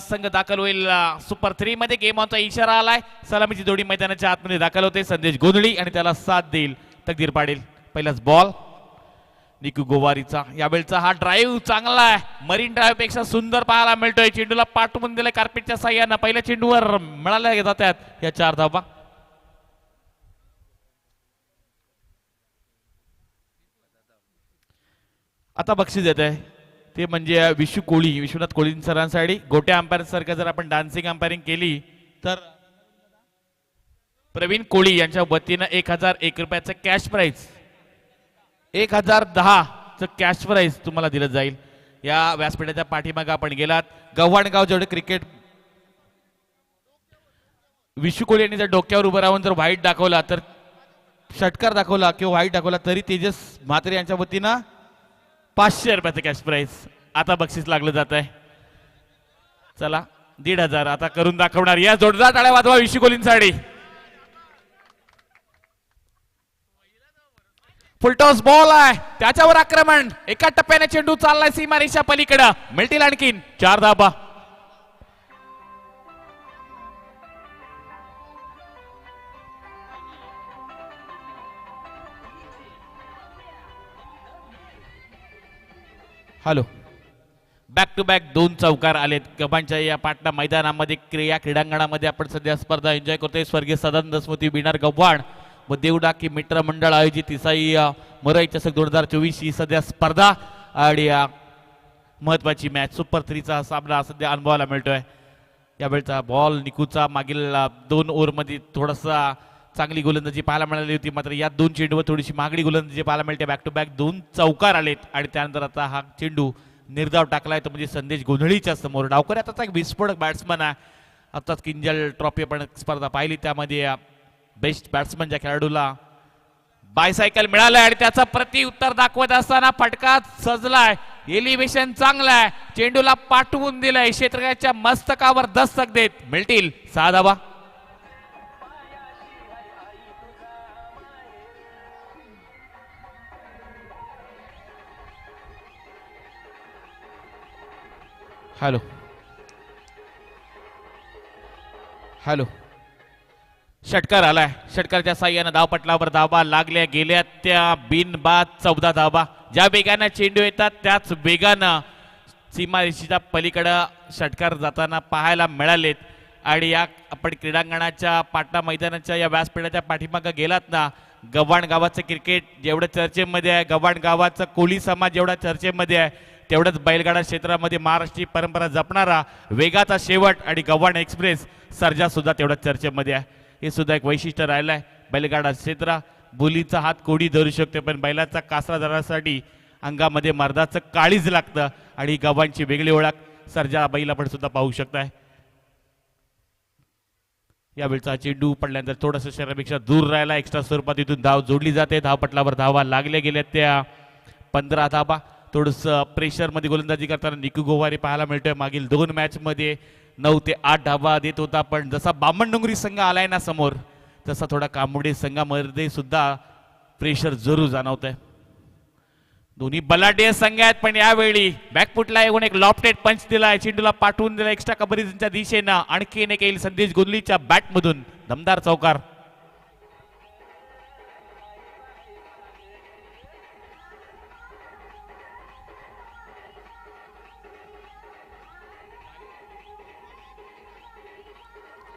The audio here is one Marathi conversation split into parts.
संघ दाखल होईल सुपर थ्री मध्ये. गेम ऑनचा इशारा आलाय. सलामीची जोडी मैदानाच्या आतमध्ये दाखल होते. संदेश गोंधळी आणि त्याला साथ देईल तकदीर पाडेल पहिलाच बॉल निकू गोवारीचा. यावेळचा हा ड्राईव्ह चांगला आहे. मरीन ड्राईव्हपेक्षा सुंदर पाहायला मिळतोय. चेंडूला पाठवून दिलाय कार्पेटच्या साह्यानं. पहिल्या चेंडूवर मिळाल्या जातात. या चार धावा. आता बक्षीस देत आहे ते म्हणजे विशू कोळी विश्वनाथ कोळी सरांसाठी. गोट्या अंपायर सारखं जर आपण डान्सिंग अंपायरिंग केली तर प्रवीण कोळी यांच्या वतीनं एक हजार एक रुपयाचं कॅश प्राईज एक हजार दहाचं कॅश प्राईज तुम्हाला दिलं जाईल. या व्यासपीठाच्या पाठीमागे आपण गेलात. गव्हाणगाव जेवढे क्रिकेट विशू कोळी यांनी जर डोक्यावर उभं राहून जर व्हाईट दाखवला तर षटकार दाखवला किंवा व्हाईट दाखवला तरी तेजस म्हात्रे यांच्या वतीनं पाचशे रुपयाचं कॅश प्राईज आता बक्षीस लागलं जात आहे. चला दीड हजार आता करून दाखवणार. या जोडदार टाळ्या वाजवा विशी कोलींसाठी फुलटॉस बॉल आहे. त्याच्यावर आक्रमण. एका टप्प्याने चेंडू चाललाय सीमारेषा पलीकडं. मिळतील आणखीन. चार धाबा. हॅलो बॅक टू बॅक दोन चौकार आलेत. कबांच्या या पाटणा मैदानामध्ये क्रि- या क्रीडांगणामध्ये आपण सध्या स्पर्धा एन्जॉय करतोय. स्वर्गीय सदानंद स्मृती बिनार गव्हाण व देवडाकी मित्र मंडळ आयोजित इसाई अ, मुरई चषक दोन हजार चोवीस ही सध्या स्पर्धा आणि महत्वाची मॅच सुपर थ्रीचा सामना सध्या अनुभवायला मिळतोय. यावेळचा बॉल निकूचा मागील दोन ओव्हरमध्ये थोडासा चांगली गोलंदाजी पाहायला मिळाली होती. मात्र या दोन चेंडूवर थोडीशी महागडी गोलंदाजी पाहायला मिळते. बॅक टू बॅक दोन चौकार आलेत आणि त्यानंतर आता हा चेंडू निर्धाव टाकलाय तो म्हणजे संदेश गोंधळीच्या समोर. डावकर आताचा एक विस्फोटक बॅट्समन आहे. आताच किंजल ट्रॉफी आपण स्पर्धा पाहिली त्यामध्ये. बेस्ट बॅट्समन ज्या खेळाडूला बायसायकल मिळालंय आणि त्याचा प्रति उत्तर दाखवत असताना फटका सजलाय. एलिव्हेशन चांगलाय. चेंडूला पाठवून दिलाय. क्षेत्रकाच्या मस्तकावर दस्तक देत मिळतील सहा धावा. हॅलो हॅलो षटकार आलाय. षटकारच्या साह्यानं धावपटलावर धाबा लागल्या गेल्या त्या बिनबाद चौदा धाबा ज्या वेगानं चेंडू येतात त्याच वेगानं सीमारेषेच्या पलीकडं षटकार जाताना पाहायला मिळालेत. आणि या आपण क्रीडांगणाच्या पाटणा मैदानाच्या या व्यासपीठाच्या पाठीमागं गेलात ना गव्हाण गावाचं क्रिकेट जेवढं चर्चेमध्ये आहे गव्हाण गावाचं कोळी समाज जेवढा चर्चेमध्ये आहे तेवढंच बैलगाडा क्षेत्रामध्ये महाराष्ट्री परंपरा जपणारा वेगाचा शेवट आणि गव्हाण एक्सप्रेस सर्जा सुद्धा तेवढ्या चर्चेमध्ये आहे. हे सुद्धा एक वैशिष्ट्य राहिलं आहे बैलगाडा क्षेत्र बुलीचा हात कोडी धरू शकते पण बैलाचा कासरा धरण्यासाठी अंगामध्ये मर्दाचं काळीज लागतं आणि गव्हाणची वेगळी ओळख सर्जा बैल आपण सुद्धा पाहू शकताय. यावेळचा चेंडू पडल्यानंतर थोडंसं शरीरापेक्षा दूर राहिला. एक्स्ट्रा स्वरूपात इथून धाव जोडली जाते. धावपटलावर धावा लागल्या गेल्या त्या. पंधरा धावा. थोडंसं प्रेशरमध्ये गोलंदाजी करताना निकू गोवारी पाहायला मिळतोय. मागील दोन मॅचमध्ये नऊ ते आठ धावा देत होता पण जसा बामण डोंगरी संघ आलाय ना समोर तसा थोडा कांबोडे संघामध्ये सुद्धा प्रेशर जरूर जाणवत आहे दोन्ही बलाढ्य संघ आहेत पण यावेळी बॅकफुटला येऊन एक लॉपटेड पंच दिलाय. चेंडूला पाठवून दिला एक्स्ट्रा कबरीजच्या दिशेनं. आणखीन एक येईल संदेश गोंधलीच्या बॅटमधून दमदार चौकार.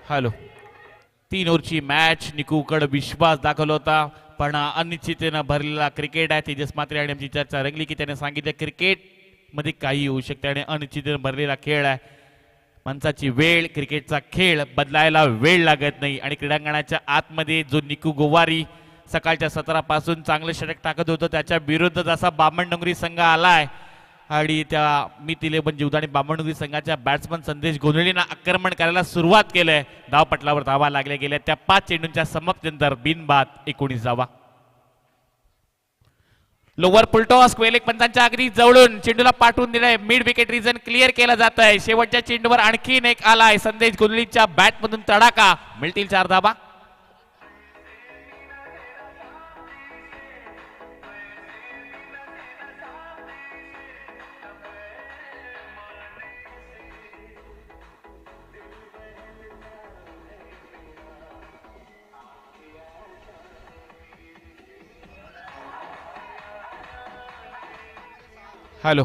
हॅलो. तीन ओव्हरची मॅच निकूकड विश्वास दाखवला होता पण अनिश्चिततेनं भरलेला क्रिकेट आहे. तेजस मात्रे आणि आमची चर्चा रंगली की त्याने सांगितलं क्रिकेटमध्ये काही होऊ शकते आणि अनिश्चिततेनं भरलेला खेळ आहे. माणसाची वेळ क्रिकेटचा खेळ बदलायला वेळ लागत नाही. आणि क्रीडांगणाच्या आतमध्ये जो निकू गोवारी सकाळच्या सतरापासून चांगलं षटक टाकत होतं त्याच्या विरुद्ध जसा बामण डोंगरी संघ आलाय. आणि त्या मित इलेव्हन जीवदानी बामणगुरी संघाच्या बॅट्समन संदेश गोंधळीनं आक्रमण करायला सुरुवात केलंय. धावपटलावर धावा लागल्या गेल्या. त्या पाच चेंडूंच्या समाप्तीनंतर बिनबाद एकोणीस धावा लोवर पुलटॉस क्वेलेक पंचांच्या अगदी जवळून चेंडूला पाठवून दिलाय. मिड विकेट रिझन क्लिअर केलं जात आहे शेवटच्या चेंडूवर आणखीन एक आलाय. संदेश गोंधळीच्या बॅटमधून तडाका मिळतील चार धाबा हॅलो.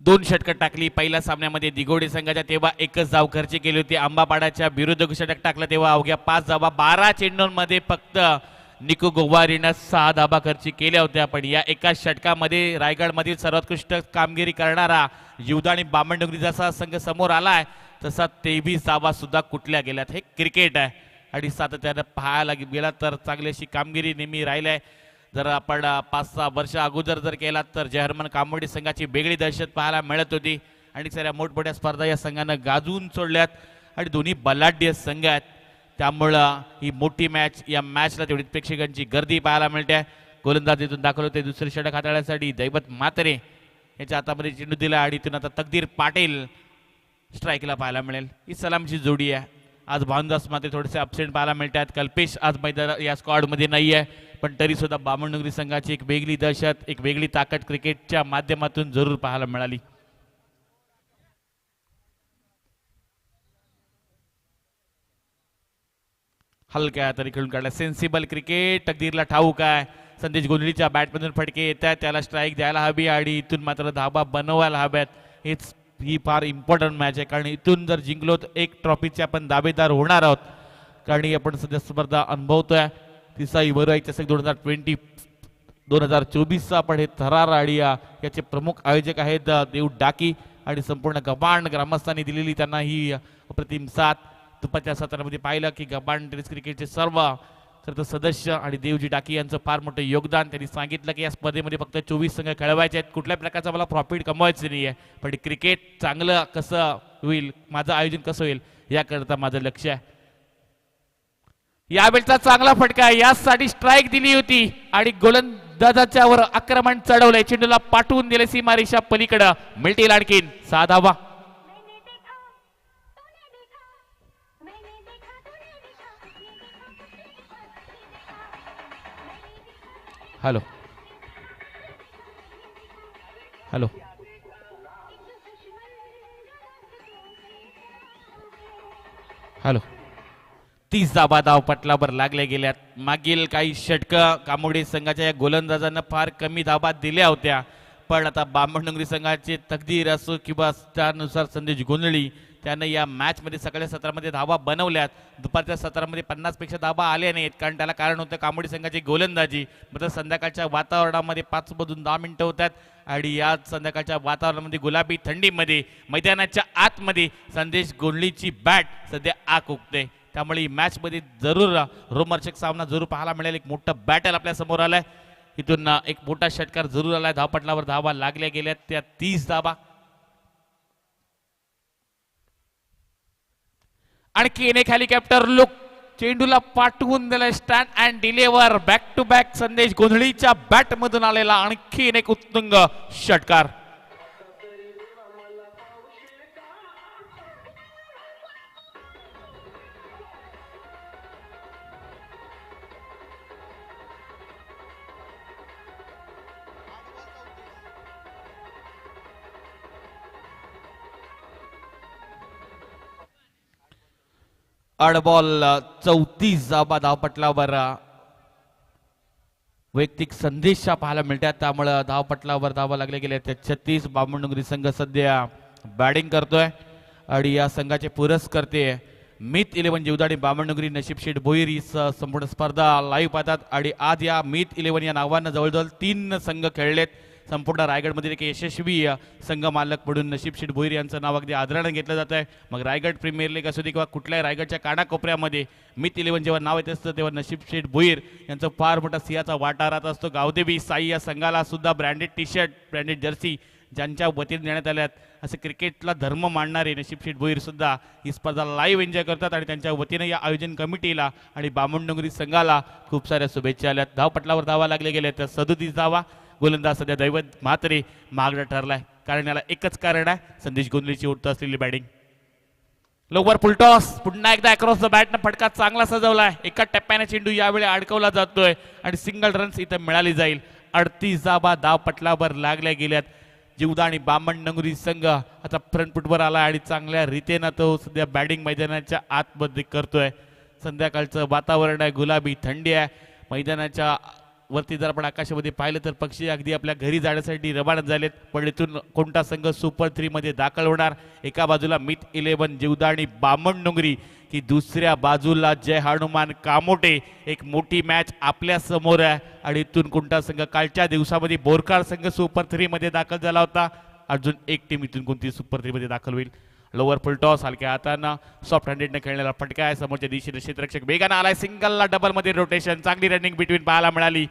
दोन षटकं टाकली. पहिल्या सामन्यामध्ये दिगोडे संघाच्या तेव्हा एकच जावखर्ची केली होती. आंबापाडाच्या विरुद्ध षटक टाकलं तेव्हा अवघ्या पाच धावा बारा चेंडूंमध्ये फक्त निकू गोवारीनं सहा धाबा खर्ची केल्या होत्या. पण या एका षटकामध्ये रायगडमधील सर्वोत्कृष्ट कामगिरी करणारा युवदा आणि बामणडोंगरी जसा संघ समोर आलाय तसा तेवीस धावा सुद्धा कुठल्या गेल्यात? हे क्रिकेट आहे. आणि सातत्यानं पाहायला गेला तर चांगली अशी कामगिरी नेहमी राहिली आहे. जर आपण पाच सहा वर्ष अगोदर जर केलात तर जर्मन कामोडी संघाची वेगळी दहशत पाहायला मिळत होती. आणि साऱ्या मोठमोठ्या स्पर्धा या संघानं गाजवून सोडल्यात. आणि दोन्ही बलाढ्य संघ आहेत. त्यामुळं ही मोठी मॅच या मॅचला तेवढी प्रेक्षकांची गर्दी पाहायला मिळते. गोलंदाजीतून दाखल होते दुसरे षटक हाताळण्यासाठी दैवत मात्रे याच्या हातामध्ये चेंडू दिला आणि तिथून आता तकदीर पाटील स्ट्राईकला पाहायला मिळेल. ही सलामची जोडी आहे. आज भानुदासमध्ये थोडेसे अपसेंट पाहायला मिळतात. कल्पेश आज मैदान या स्क्वॉडमध्ये नाही आहे पण तरी सुद्धा बामणनगरी संघाची एक वेगळी दहशत एक वेगळी ताकद क्रिकेटच्या माध्यमातून जरूर पाहायला मिळाली. हलक्या तरी खेळून काढला सेन्सिबल क्रिकेट तकदीरला ठाऊक आहे. संदेश गोंधळीच्या बॅटमधून फटके येत त्याला स्ट्राईक द्यायला हवी आणि इथून मात्र धाबा बनवायला हव्यात. हेच ही फार इम्पॉर्टंट मॅच आहे. कारण इथून जर जिंकलो तर एक ट्रॉफीचे आपण दावेदार होणार आहोत. कारण ही आपण सध्या स्पर्धा अनुभवतोय. तिसाई वरुआई चषक दोन हजार ट्वेंटी दोन हजार चोवीसचा आपण हे थरार आडिया याचे प्रमुख आयोजक आहेत देव डाकी आणि संपूर्ण गबाण ग्रामस्थांनी दिलेली त्यांना ही अप्रतिम साथ. दुपारच्या सत्रामध्ये पाहिलं की गबाण टेनिस क्रिकेटचे सर्व सर्व सदस्य आणि देवजी डाकी यांचं फार मोठं योगदान. त्यांनी सांगितलं की या स्पर्धेमध्ये फक्त चोवीस संघ खेळवायचे आहेत. कुठल्या प्रकारचा मला प्रॉफिट कमवायचं नाही आहे पण क्रिकेट चांगलं कसं होईल माझं आयोजन कसं होईल याकरता माझं लक्ष आहे. यावेळचा चांगला फटका यासाठी स्ट्राईक दिली होती. आणि गोलंदाजाच्या वर आक्रमण चढवलंय. चेंडूला पाठवून दिले सीमारेषा पलीकडं. मिळतील आणखीन सहा धावा हॅलो. हॅलो. हॅलो. तीस धाबा धाव पटलावर लागल्या गेल्यात. मागील काही षटकं कामोडी संघाच्या या गोलंदाजांना फार कमी धाबा दिल्या होत्या. पण आता बामणडोंगरी संघाचे तकदीर असो किंवा त्यानुसार संदेश गोंधळी त्यानं या मॅचमध्ये सकाळच्या सत्रामध्ये धावा बनवल्यात. दुपारच्या सत्रामध्ये पन्नासपेक्षा धावा आल्या नाहीत. कारण त्याला कारण होतं कामोडी संघाची गोलंदाजी. मात्र संध्याकाळच्या वातावरणामध्ये पाचमधून दहा मिनटं होतात आणि या संध्याकाळच्या वातावरणामध्ये गुलाबी थंडीमध्ये मैदानाच्या आतमध्ये संदेश गोंधळीची बॅट सध्या आग उगते. त्यामुळे मॅचमध्ये जरूर रोमर्चक सामना जरूर पाहायला मिळेल. एक मोठं बॅटल आपल्यासमोर आलाय. इथून एक मोठा षटकार जरूर आलाय. धावपटलावर धावा लागल्या गेल्या त्या तीस धावा. आणखी एक हेलिकॉप्टर लुक चेंडूला पाठवून दिलाय stand and deliver back to back Sandesh गोंधळीच्या bat मधून आलेला आणखी एक उत्तुंग षटकार. अडबॉल चौतीस जाबा धावपटलावर वैयक्तिक संदेशा पाहायला मिळतात. त्यामुळं धावपटलावर धावा लागले गेले त्या छत्तीस बामणडोंगरी संघ सध्या बॅटिंग करतोय आणि या संघाचे पुरस्कर्ते मित इलेव्हन जीवदा आणि बामणडोंगरी नशीब भोईर ही संपूर्ण स्पर्धा लाईव्ह पाहतात. आणि आज या मित इलेव्हन या नावानं जवळजवळ तीन संघ खेळलेत. संपूर्ण रायगडमधील एक यशस्वी संघ मालक म्हणून नशीब शेठ भोईर यांचं नाव अगदी आदरानं घेतलं जात आहे मग रायगड प्रीमियर लीग असू दे किंवा कुठल्याही रायगडच्या कानाकोपऱ्यामध्ये मित इलेव्हन जेव्हा नाव येत असतं तेव्हा नशीब शेठ भोईर यांचं फार मोठा सिंहाचा वाटा राहत असतो. गावदेवी साई या संघाला सुद्धा branded T shirt branded jersey ज्यांच्या वतीने देण्यात आल्यात. असे क्रिकेटला धर्म मानणारे नशीब शेठ भोईर सुद्धा ही स्पर्धा लाईव्ह एन्जॉय करतात आणि त्यांच्या वतीनं या आयोजन कमिटीला आणि बामणडोंगरी संघाला खूप साऱ्या शुभेच्छा आल्यात. धावपटलावर धावा लागले गेले तर सदोतीस धावा. गोलंदाज सध्या दैवत म्हात्रे मागणं ठरलाय. कारण याला एकच कारण आहे संदेश गोंदलीची उठत असलेली बॅटिंग लवकर फुलटॉस पुन्हा एकदा अक्रॉस द बॅटनं फटका चांगला सजवलाय. एका टप्प्याने चेंडू यावेळी अडकवला जातोय आणि सिंगल रन्स इथं मिळाली जाईल. अडतीस जाबा धाव पटलावर लागल्या गेल्यात. जीवदा आणि बामण नंगुरी संघ आता फ्रंटफुटवर आला आणि चांगल्या रीतीनं तो सध्या बॅटिंग मैदानाच्या आतमध्ये करतोय. संध्याकाळचं वातावरण आहे गुलाबी थंडी आहे. मैदानाच्या वरती जर आपण आकाशामध्ये पाहिलं तर पक्षी अगदी आपल्या घरी जाण्यासाठी रवाना झालेत. पण इथून कोणता संघ सुपर थ्रीमध्ये दाखल होणार? एका बाजूला मिट इलेव्हन जीवदाणी बामण डोंगरी. की दुसऱ्या बाजूला जय हनुमान कामोटे. एक मोठी मॅच आपल्यासमोर आहे. आणि इथून कोणता संघ कालच्या दिवसामध्ये बोरकार संघ सुपर थ्रीमध्ये दाखल झाला होता? अजून एक टीम इथून कोणती सुपर थ्रीमध्ये दाखल होईल? लोअर फुल टॉस हलक्या हातानं. सॉफ्ट हँडेडने खेळलेला फटका आहे. समोरच्या दिशेने क्षेत्ररक्षक वेगानं आलाय. सिंगलला डबलमध्ये रोटेशन चांगली रनिंग बिटवीन पाहायला मिळाली.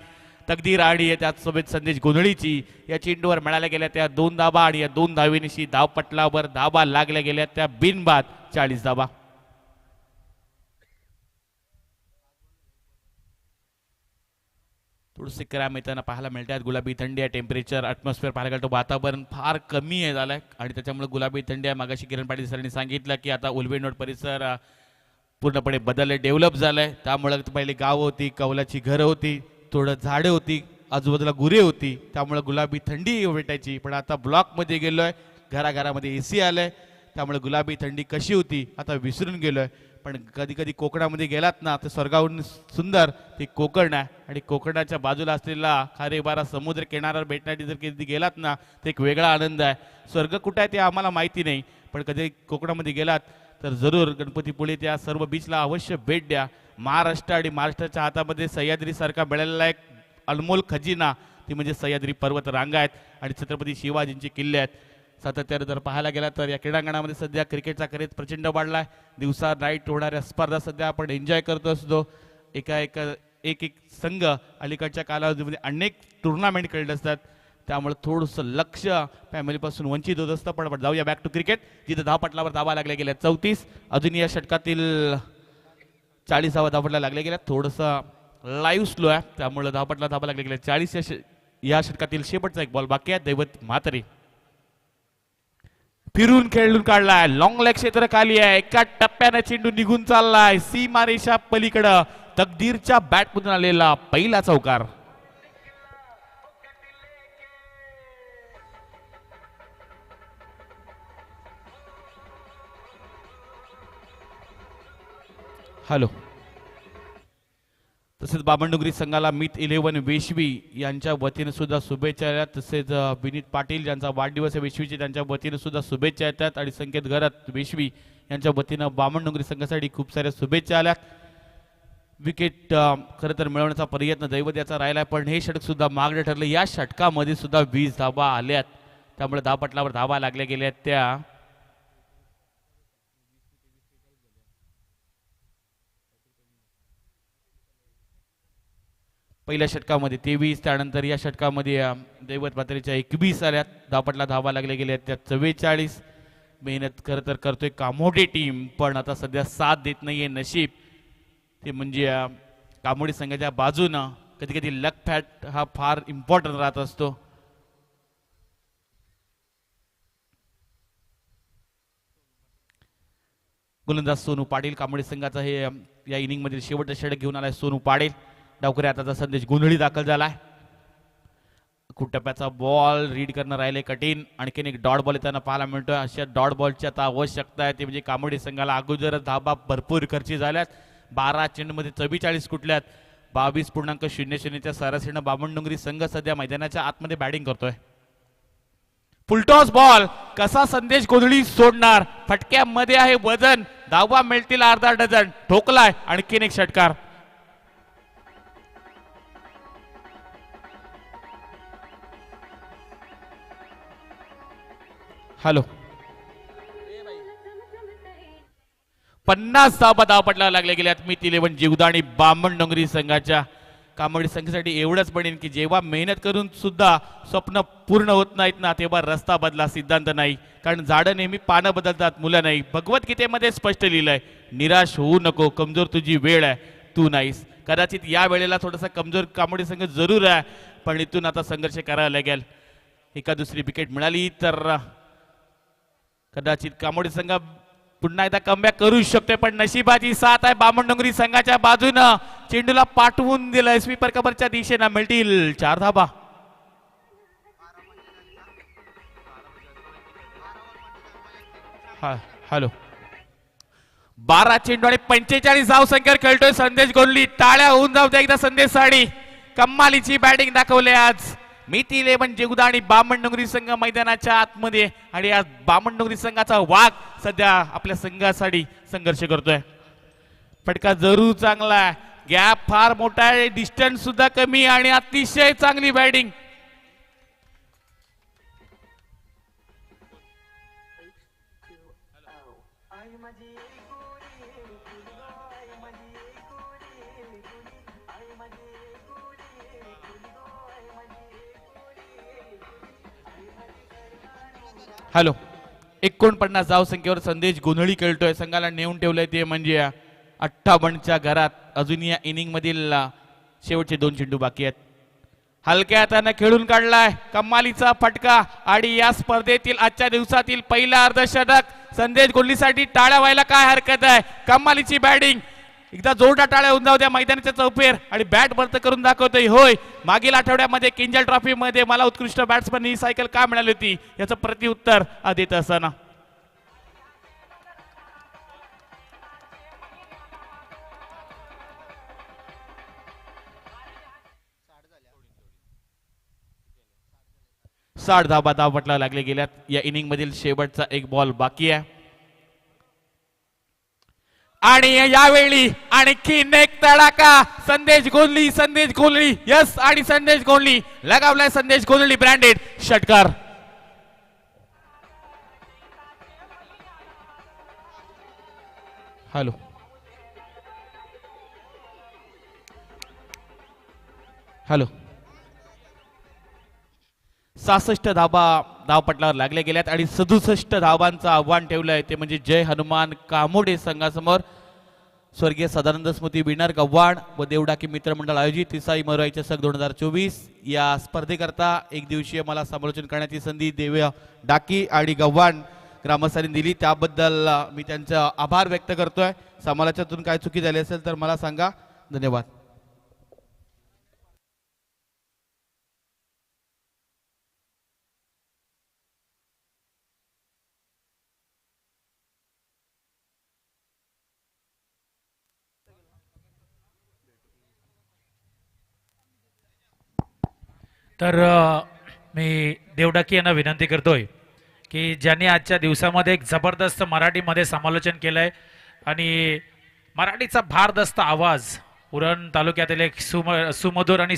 तकदीर राहणी आहे. त्याचसोबत संदेश गोंधळीची. या चेंडूवर मिळाल्या गेल्या त्या दोन धाबा आणि या दोन धावेनिशी धावपटलावर धाबा लागल्या गेल्या त्या बिनबाद चाळीस धाबा थोडंसं क्रॅम येताना पाहायला मिळतात गुलाबी थंडी आहे टेम्परेचर ॲटमॉस्फिअर पाहायला गेलं तर वातावरण फार कमी आहे झालं आहे आणि त्याच्यामुळे गुलाबी थंडी आहे. मागाशी किरण पाटील सरांनी सांगितलं की आता उलवेनोड परिसर पूर्णपणे बदलले डेव्हलप झालंय. त्यामुळं पहिले गाव होती कौलाची घरं होती थोडं झाडं होती आजूबाजूला गुरे होती. त्यामुळे गुलाबी थंडी भेटायची. पण आता ब्लॉकमध्ये गेलो आहे घराघरामध्ये ए सी आलंय. त्यामुळे गुलाबी थंडी कशी होती आता विसरून गेलो आहे पण कधी कधी कोकणामध्ये गेलात ना तर स्वर्गाहून सुंदर ते कोकण आहे. आणि कोकणाच्या बाजूला असलेला खारेबारा समुद्र किनाऱ्यावर भेटण्यासाठी जर कधी गेलात ना तर एक वेगळा आनंद आहे. स्वर्ग कुठं आहे ते आम्हाला माहिती नाही पण कधी कोकणामध्ये गेलात तर जरूर गणपतीपुळे त्या सर्व बीचला अवश्य भेट द्या. महाराष्ट्र आणि महाराष्ट्राच्या हातामध्ये सह्याद्रीसारखा मिळालेला एक अनमोल खजिना ती म्हणजे सह्याद्री पर्वत रांगा आहेत. आणि छत्रपती शिवाजींचे किल्ले आहेत. सातत्याने जर पाहायला गेला तर या क्रीडांगणामध्ये सध्या क्रिकेटचा क्रेज प्रचंड वाढला आहे दिवसा नाईट होणाऱ्या स्पर्धा सध्या आपण एन्जॉय करत असतो. एका एका एक एक संघ अलीकडच्या कालावधीमध्ये अनेक टुर्नामेंट खेळत असतात. त्यामुळे थोडंसं लक्ष फॅमिलीपासून वंचित होत असतं. पण आपण जाऊया बॅक टू क्रिकेट जिथं धावपटलावर धावा लागल्या गेल्या. चौतीस अजून या षटकातील चाळीस धावा धावपटला लागल्या गेल्या. थोडंसं लाईव्ह स्लो आहे. त्यामुळे धावपटला धावा लागल्या गेल्या. चाळीस या ष- या षटकातील शेवटचा एक बॉल बाकी आहे. दैवत म्हातारी. फिरून खेळून काढलाय. लॉंग लेग क्षेत्र खाली आहे. एका टप्प्याने चेंडू निघून चाललाय. सीमारेषा पलीकडं तकदीरच्या बॅटमधून आलेला पहिला चौकार. हॅलो तसेच बामणडुंगरी संघाला मित इलेव्हन वेशवी यांच्या वतीनं सुद्धा शुभेच्छा येतात. तसेच विनीत पाटील ज्यांचा वाढदिवस आहे वेशवीचे त्यांच्या वतीनं सुद्धा शुभेच्छा येतात आणि संकेत घरात वेशवी यांच्या वतीनं बामणडुंगरी संघासाठी खूप साऱ्या शुभेच्छा आल्यात. विकेट खरं तर मिळवण्याचा प्रयत्न दैवत याचा राहिला पण हे षटक सुद्धा मागणं ठरलं. या षटकामध्ये सुद्धा वीस धाबा आल्यात. त्यामुळे धावपटलावर धावा लागल्या गेल्या त्या. पहिल्या षटकामध्ये तेवीस त्यानंतर या षटकामध्ये दैवत पात्रेच्या एकवीस आल्यात. धापटला धावा लागले गेले आहेत त्या चव्वेचाळीस. मेहनत खरं तर करतोय कामोडे टीम पण आता सध्या साथ देत नाहीये नशीब. ते म्हणजे कामोडी संघाच्या बाजूनं कधी कधी लक फॅट हा फार इम्पॉर्टंट राहत असतो. गोलंदाज सोनू पाटील कामोडी संघाचा हे या इनिंग मधील शेवटचा षटक घेऊन आलाय सोनू पाटील. डावकरी आताचा संदेश गोंधळी दाखल झालाय. कुटप्याचा बॉल रीड करणं राहिले कठीण. आणखीन एक डॉट बॉल येताना पाहायला मिळतोय. अशा डॉट बॉलची आता आवश्यकता आहे. ते म्हणजे कामोडी संघाला अगोदरच धाबा भरपूर खर्ची झाल्यात. बारा चेंडूमध्ये चव्वेचाळीस कुठल्यात? बावीस पूर्णांक शून्य शून्यच्या सरासरीनं बामणडोंगरी संघ सध्या मैदानाच्या आतमध्ये बॅटिंग करतोय. फुलटॉस बॉल कसा संदेश गोंधळी सोडणार? फटक्यामध्ये आहे वजन. धावा मिळतील अर्धा डझन. ठोकलाय. आणखीन एक षटकार. हॅलो. पन्नास धावा धावपटला लागल्या गेल्यात. मी इलेव्हन आणि बामण डोंगरी संघाच्या कामडी संघासाठी एवढंच म्हणेन की जेव्हा मेहनत करून सुद्धा स्वप्न पूर्ण होत नाहीत ना तेव्हा रस्ता बदला सिद्धांत नाही. कारण झाडं नेहमी पानं बदलतात मुलं नाही. भगवद्गीतेमध्ये स्पष्ट लिहिलंय निराश होऊ नको कमजोर तुझी वेळ आहे तू नाहीस. कदाचित या वेळेला थोडासा कमजोर कामडी संघ जरूर आहे पण इथून आता संघर्ष करावा लागेल. एका दुसरी विकेट मिळाली तर कदाचित कामोडी संघ पुन्हा एकदा कमबॅक करू शकतोय पण नशिबाची साथ आहे बामणडोंगरी संघाच्या बाजूनं. चेंडूला पाठवून दिलं स्वीपर कबरच्या दिशेनं. मिळतील चार धाबा. हा हॅलो. बारा चेंडू आणि पंचेचाळीस धाव संख्येवर खेळतोय संदेश गोंडली टाळ्या होऊन जाऊ द्या एकदा संदेश साडी. कम्मालीची बॅटिंग दाखवली आज. मिती इलेव्हन जेगुदा आणि बामणडोंगरी संघ मैदानाच्या आतमध्ये. आणि आज बामणडोंगरी संघाचा वाघ सध्या आपल्या संघासाठी संघर्ष करतोय. फटका जरूर चांगला आहे. गॅप फार मोठा आहे. डिस्टन्स सुद्धा कमी आणि अतिशय चांगली बॅटिंग. हॅलो. एकोणपन्नास धाव संख्येवर संदेश गोंधळी खेळतोय. संघाला नेऊन ठेवलंय ते म्हणजे अठ्ठावन्नच्या घरात अजून या इनिंग मधील शेवटचे दोन चेंडू बाकी आहेत. हलक्या हाताने खेळून काढलाय. कमालीचा फटका आणि या स्पर्धेतील आजच्या दिवसातील पहिला अर्धशतक. संदेश गोल्लीसाठी टाळ्या व्हायला काय हरकत आहे? कमालीची बॅटिंग एकदा जोरदार टाळ्या होऊन जाऊ द्या मैदानाच्या चौपेर आणि बॅट बर्थ करून दाखवतोय होय. मागील आठवड्यामध्ये किंजल ट्रॉफी मध्ये मला उत्कृष्ट बॅट्समन ही सायकल का मिळाली होती? याचं प्रतिउत्तर आ देत असताना साठ धाबा धाव पटला लागले गेल्यात. या इनिंग मधील शेवटचा एक बॉल बाकी आहे. आणि यावेळी आणखीन एक तडाका संदेश गोंधळी संदेश गोंधळी यस आणि संदेश गोंधळी लगावलाय संदेश गोंधळी ब्रँडेड षटकार. हॅलो. हॅलो. सहासष्ट धाबा धावपटलावर लागले गेल्यात आणि सदुसष्ट धावांचं आव्हान ठेवलं आहे ते म्हणजे जय हनुमान कामोडे संघासमोर. स्वर्गीय सदानंद स्मृती बिनार गव्हाण व देवडाकी मित्रमंडळ आयोजित तिसाई मरवाईच्या सग दोन हजार चोवीस. या स्पर्धेकरता एक दिवसीय मला समालोचन करण्याची संधी देव डाकी आणि गव्हाण ग्रामस्थांनी दिली. त्याबद्दल मी त्यांचा आभार व्यक्त करतोय. समालोचनातून काय चुकी झाली असेल तर मला सांगा. धन्यवाद. तर मी देवडाकी यांना विनंती करतोय की ज्यांनी आजच्या दिवसामध्ये एक जबरदस्त मराठीमध्ये समालोचन केलंय आणि मराठीचा भारदस्त आवाज उरण तालुक्यातील एक सुम सुमधुर आणि